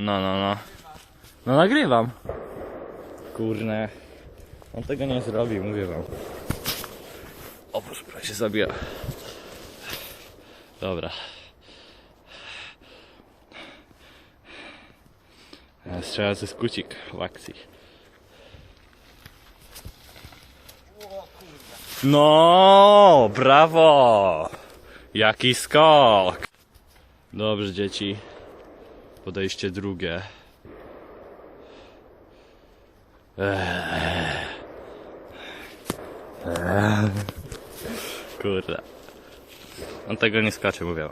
No, no, no. No nagrywam. Kurne. On tego nie zrobi, mówię wam. O, proszę, prawie się zabija. Dobra. E, Strzelający skucik w akcji. No, brawo! Jaki skok! Dobrze, dzieci. Podejście drugie. Eee. Eee. Kurde. On tego nie skacze, mówię.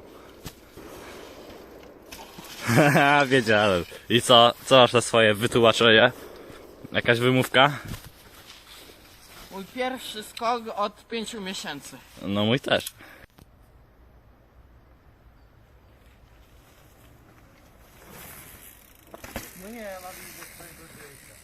Wiedziałem. I co? Co masz na swoje wytłumaczenie? Jakaś wymówka? Mój pierwszy skok od 5 miesięcy. No mój też. No nie, ma widzę swojego życia.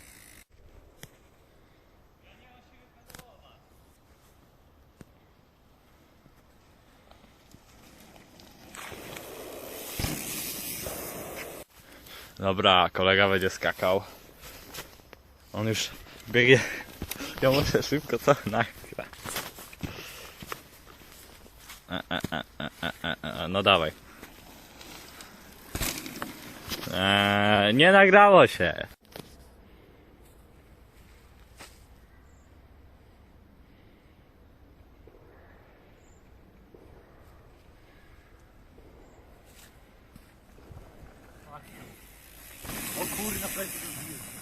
Dobra, kolega będzie skakał. On już biegnie. Ja muszę szybko to nagrać. E, e, e, No dawaj. Eee, nie nagrało się. O kurna, prawie